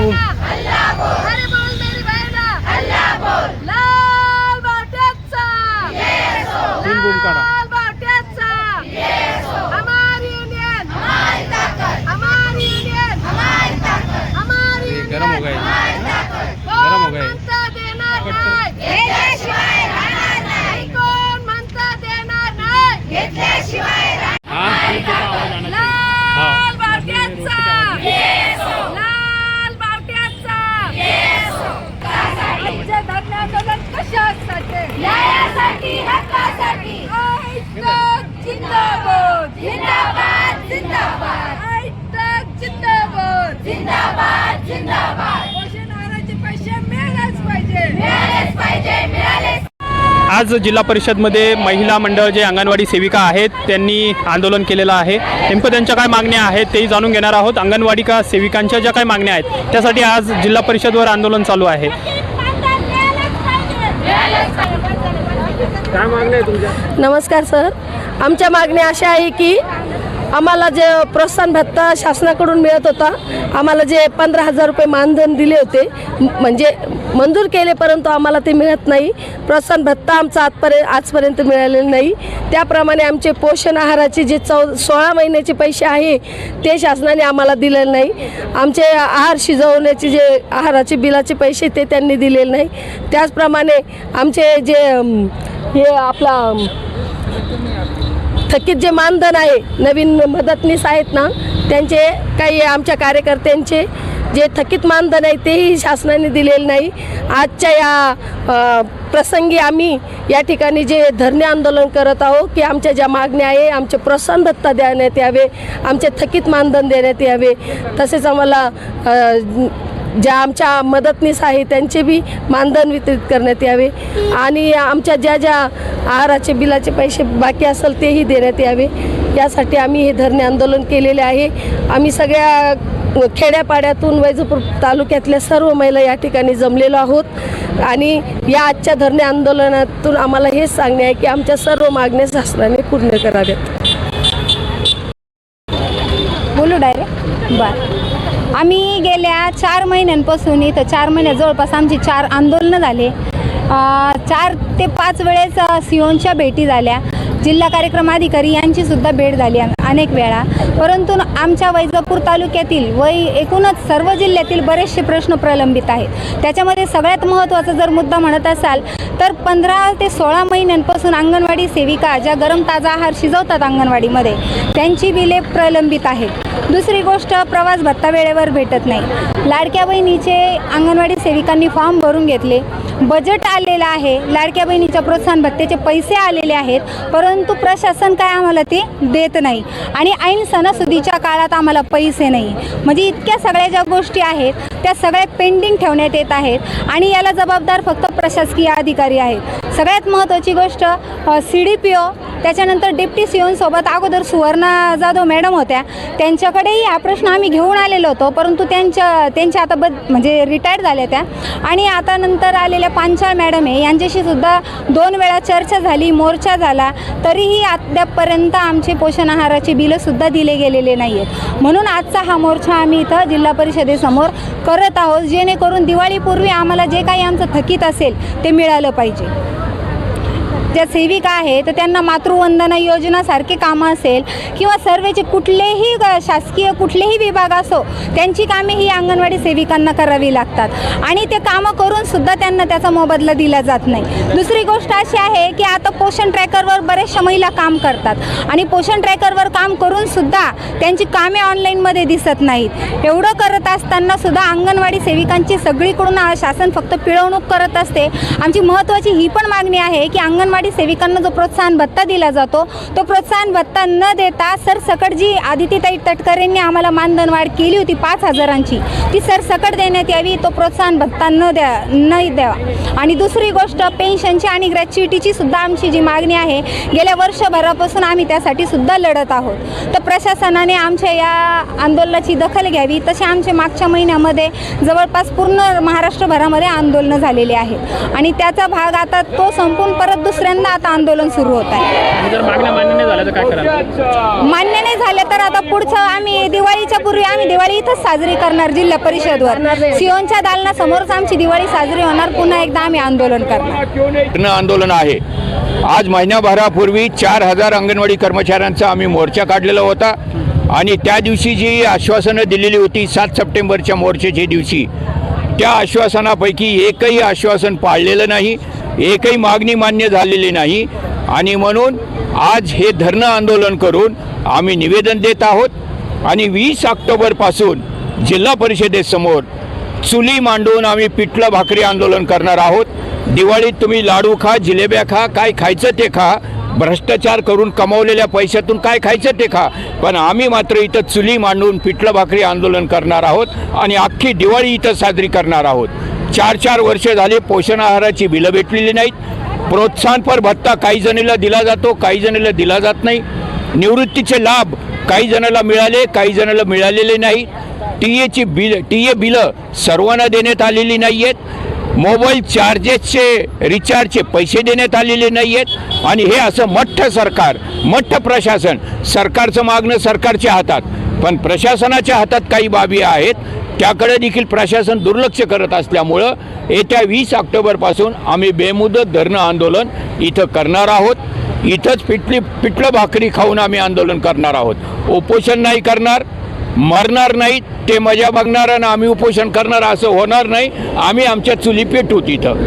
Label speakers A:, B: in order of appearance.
A: बोल
B: आज जिल्हा परिषदमध्ये महिला मंडळ जे अंगणवाडी सेविका आहेत त्यांनी आंदोलन केलेलं आहे. नेमकं त्यांच्या काय मागण्या आहेत तेही जाणून घेणार आहोत. अंगणवाडी का सेविकांच्या ज्या काय मागण्या आहेत त्यासाठी आज जिल्हा परिषदवर आंदोलन चालू आहे. काय मागण्या आहे तुमच्या?
C: नमस्कार सर. आमच्या मागण्या अशा आहे की आम्हाला जे प्रोत्साहन भत्ता शासनाकडून मिळत होता आम्हाला जे पंधरा हजार रुपये मानधन दिले होते म्हणजे मंजूर केले परंतु आम्हाला ते मिळत नाही. प्रोत्साहन भत्ता आमचा आजपर्यंत आजपर्यंत मिळालेला नाही. त्याप्रमाणे आमचे पोषण आहाराचे जे चौ सोळा महिन्याचे पैसे आहे ते शासनाने आम्हाला दिलेले नाही. आमचे आहार शिजवण्याचे जे आहाराचे बिलाचे पैसे ते त्यांनी दिलेले नाही. त्याचप्रमाणे आमचे जे हे आपला थकीत जे मानधन आहे नवीन मदतनीस आहेत ना त्यांचे काही आमच्या कार्यकर्त्यांचे जे थकीत मानधन आहे तेही शासनाने दिलेले नाही. आजच्या या प्रसंगी आम्ही या ठिकाणी जे धरणे आंदोलन करत आहोत की आमच्या ज्या मागण्या आहे आमचे प्रोत्साहन भत्ता देण्यात यावे आमचे थकीत मानधन देण्यात यावे. तसेच आम्हाला ज्या आमच्या मदतनीस आहे त्यांचे बी मानधन वितरित करण्यात यावे आणि आमच्या ज्या ज्या आहाराचे बिलाचे पैसे बाकी असेल तेही देण्यात यावे. यासाठी आम्ही हे धरणे आंदोलन केलेले आहे. आम्ही सगळ्या खेड्यापाड्यातून वैजपूर तालुक्यातल्या सर्व महिला या ठिकाणी जमलेलो आहोत आणि या आजच्या धरणे आंदोलनातून आम्हाला हेच सांगणे आहे की आमच्या सर्व मागण्या शासनाने पूर्ण कराव्यात.
D: बोलू डायरेक्ट बर. आम्ही गेल्या चार महिन्यांपासून इथं चार महिन्यात जवळपास आमची चार आंदोलनं झाले. चार ते पाच वेळेस सिओनच्या भेटी झाल्या. जिल्हा कार्यक्रम अधिकारी यांची सुद्धा भेट झाली अनेक वेळा. परंतु आमच्या वैजापूर तालुक्यातील व एकूणच सर्व जिल्ह्यातील बरेचसे प्रश्न प्रलंबित आहेत. त्याच्यामध्ये सगळ्यात महत्त्वाचा जर मुद्दा म्हणत असाल तर पंधरा ते सोळा महिन्यांपासून अंगणवाडी सेविका ज्या गरम ताजा आहार शिजवतात अंगणवाडीमध्ये त्यांची बिले प्रलंबित आहेत. दुसरी गोष्ट प्रवास भत्ता वेळेवर भेटत नाही. लाडक्या बहिणीचे अंगणवाडी सेविकांनी फॉर्म भरून घेतले. बजेट आलेलं आहे. लाडक्या बहिणीच्या प्रोत्साहन भत्त्याचे पैसे आलेले आहेत. परंतु प्रशासन काय आम्हाला ते देत नाही. आणि ऐन सणासुदीच्या काळात आम्हाला पैसे नाही. म्हणजे इतक्या सगळ्या ज्या गोष्टी आहेत त्या सगळ्या पेंडिंग ठेवण्यात येत आहेत. आणि याला जबाबदार फक्त प्रशासकीय अधिकारी आहेत. सगळ्यात महत्त्वाची गोष्ट सी डी पी ओ त्याच्यानंतर डिप्टी सी अगोदर सुवर्णा जाधव मॅडम होत्या. त्यांच्याकडेही हा प्रश्न आम्ही घेऊन आलेलो होतो परंतु त्यांच्या त्यांच्या आता बद म्हणजे रिटायर झाल्या त्या. आणि आता नंतर आलेल्या पांचाळ मॅडम आहे यांच्याशी सुद्धा दोन वेळा चर्चा झाली मोर्चा झाला तरीही अद्यापपर्यंत आमचे पोषण आहाराचे बिलंसुद्धा दिले गेलेले नाही आहेत म्हणून आजचा हा मोर्चा आम्ही इथं जिल्हा परिषदेसमोर करत आहोत जेणेकरून दिवाळीपूर्वी आम्हाला जे काही आमचं थकीत असेल ते मिळालं पाहिजे. ज्या सेविका आहे तर त्यांना मातृवंदना योजनासारखे कामं असेल किंवा सर्वेचे कुठलेही शासकीय कुठलेही विभाग असो त्यांची कामे ही अंगणवाडी सेविकांना करावी लागतात. आणि ते कामं करून सुद्धा त्यांना त्याचा मोबदला दिला जात नाही. दुसरी गोष्ट अशी आहे की आता पोषण ट्रॅकरवर बऱ्याचशा महिला काम करतात. आणि पोषण ट्रॅकरवर काम करून सुद्धा त्यांची कामे ऑनलाईनमध्ये दिसत नाहीत. एवढं करत असताना सुद्धा अंगणवाडी सेविकांची सगळीकडून शासन फक्त पिळवणूक करत असते. आमची महत्त्वाची ही पण मागणी आहे की अंगणवाडी अंगणवाडी सेविकांना जो प्रोत्साहन भत्ता दिला जातो तो प्रोत्साहन भत्ता न देता सरसकट जी आदितीताई तटकरेंनी आम्हाला मानधन वाढ केली होती पाच हजारांची. ती सरसकट देण्यात यावी तो प्रोत्साहन भत्ता न द्या न द्यावा. आणि दुसरी गोष्ट पेन्शनची आणि ग्रॅच्युटीची सुद्धा आमची जी मागणी आहे गेल्या वर्षभरापासून आम्ही त्यासाठी सुद्धा लढत आहोत. तर प्रशासनाने आमच्या या आंदोलनाची दखल घ्यावी तसे आमचे मागच्या महिन्यामध्ये जवळपास पूर्ण महाराष्ट्रभरामध्ये आंदोलनं झालेली आहेत. आणि त्याचा भाग आता तो संपून परत दुसऱ्या दुसऱ्यांदा आता आंदोलन सुरू होत आहे.
B: आणि जर मागण्या मान्य नाही झाल्या तर काय कराल?
D: मान्य नाही झालं तर आता पुढचं आम्ही दिवाळीच्या पूर्वी आम्ही दिवाळी इथंच साजरी करणार जिल्हा परिषदवर. सिओनच्या दालनासमोरच आमची दिवाळी साजरी होणार. पुन्हा एकदा आम्ही आंदोलन करणार.
E: आंदोलन आहे. आज महिन्याभरापूर्वी चार हजार अंगणवाडी कर्मचाऱ्यांचा आम्ही मोर्चा काढलेला होता. आणि त्या दिवशी जी आश्वासनं दिलेली होती सात सप्टेंबरच्या मोर्चाच्या दिवशी त्या आश्वासनापैकी एकही आश्वासन पाळलेलं नाही. एकही मागणी मान्य झालेली नाही. आणि म्हणून आज हे धरणं आंदोलन करून आम्ही निवेदन देत आहोत. आणि वीस ऑक्टोबरपासून जिल्हा परिषदेसमोर चुली मांडून आम्ही पिठलं भाकरी आंदोलन करणार आहोत. दिवाळीत तुम्ही लाडू खा जिलेब्या खा काय खायचं ते खा. भ्रष्टाचार करून कमावलेल्या पैशातून काय खायचं ते खा. पण आम्ही मात्र इथं चुली मांडून पिठलं भाकरी आंदोलन करणार आहोत. आणि अख्खी दिवाळी इथं साजरी करणार आहोत. चार चार वर्ष झाले पोषण आहाराची बिलं भेटलेली नाहीत. प्रोत्साहनपर भत्ता काही जणीला दिला जातो काही जणीला दिला जात नाही. निवृत्तीचे लाभ काही जणाला मिळाले काही जणाला मिळालेले नाही. टी एची बिल टी ए बिलं सर्वांना देण्यात आलेली नाही आहेत मोबाईल चार्जेसचे रिचार्जचे पैसे देण्यात आलेले नाही आहेत आणि हे असं मठ्ठ सरकार मठ्ठ प्रशासन सरकारचं मागणं सरकारच्या हातात. पण प्रशासनाच्या हातात काही बाबी आहेत. त्याकडे देखील प्रशासन दुर्लक्ष करत असल्यामुळं येत्या वीस ऑक्टोबरपासून आम्ही बेमुदत धरणं आंदोलन इथं करणार आहोत. इथंच पिटली पिठलं भाकरी खाऊन आम्ही आंदोलन करणार आहोत. उपोषण नाही करणार मरणार नाहीत ते मजा बघणार आणि आम्ही उपोषण करणार असं होणार नाही. आम्ही आमच्या चुली पेटू तिथं